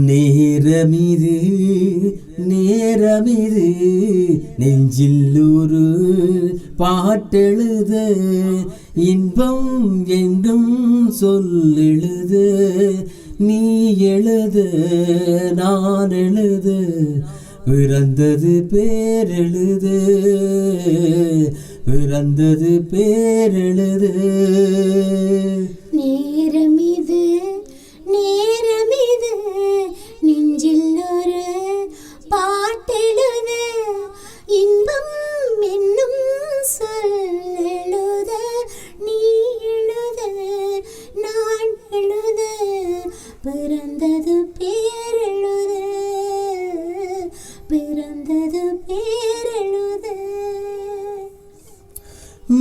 நேரமிது நேரமிது நெஞ்சில் ஒரு பாட்டெழுத இன்பம் என்றும் சொல்லெழுத நீ எழுத நான் எழுத பிறந்தது பேரெழுத பிறந்தது பேரெழுத. நேரமிது நேர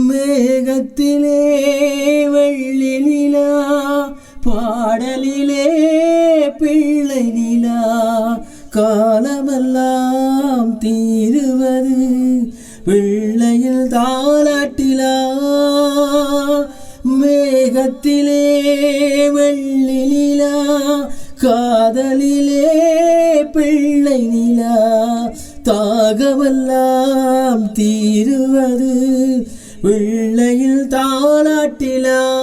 மேகத்திலே வெள்ளி நிலா பாடலிலே பிள்ளை நிலா காலமெல்லாம் தீருவது பிள்ளையில் தாலாட்டிலா மேகத்திலே வெள்ளி நிலா காதலிலே பிள்ளை நிலா தாகமெல்லாம் தீருவது பிள்ளையில் தாளாட்டிலா.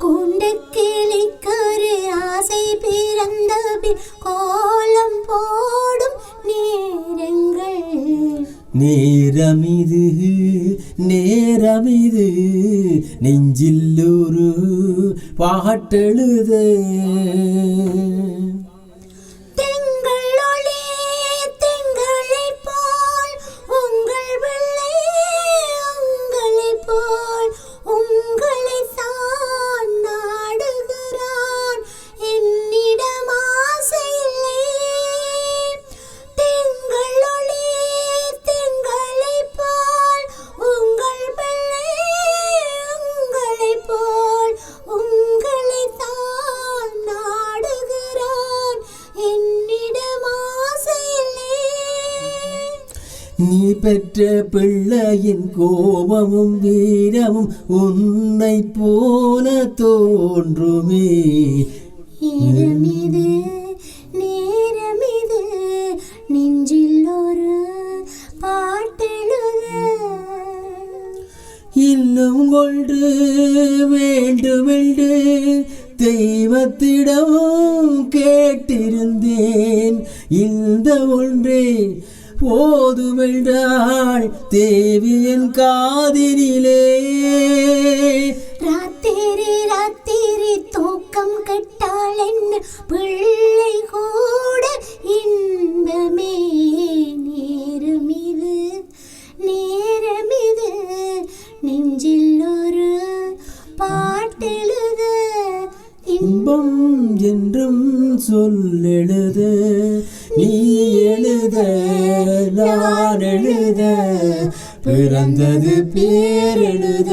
கூண்டு கிளிக்கொரு ஆசை பிறந்த கோலம் போடும் நேரங்கள். நேரமிது நேரமிது நெஞ்சில் ஒரு பாட்டெழுத. நீ பெற்ற பிள்ளையின் கோபமும் வீரமும் உன்னை போல தோன்றுமே. நேரமிது நேரமிது நெஞ்சில் ஒரு பாட்டெழுத. இன்னும் ஒன்று வேண்டுமென்று தெய்வத்திடம் கேட்டிருந்தேன். இந்த ஒன்றே போதுமென்றாள் தேவியன் காதினிலே. ராத்திரி ராத்திரி தூக்கம் கெட்டால் என்ன? பிள்ளை கூட இன்பமே நேரமிது நேரமிது. நெஞ்சில் ஒரு பாட்டெழுத இன்பம் என்றும் சொல்லெழுத. நீ எழுத நான் எழுத பிறந்தது பேரெழுத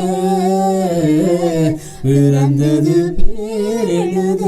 பிறந்தது பேரெழுத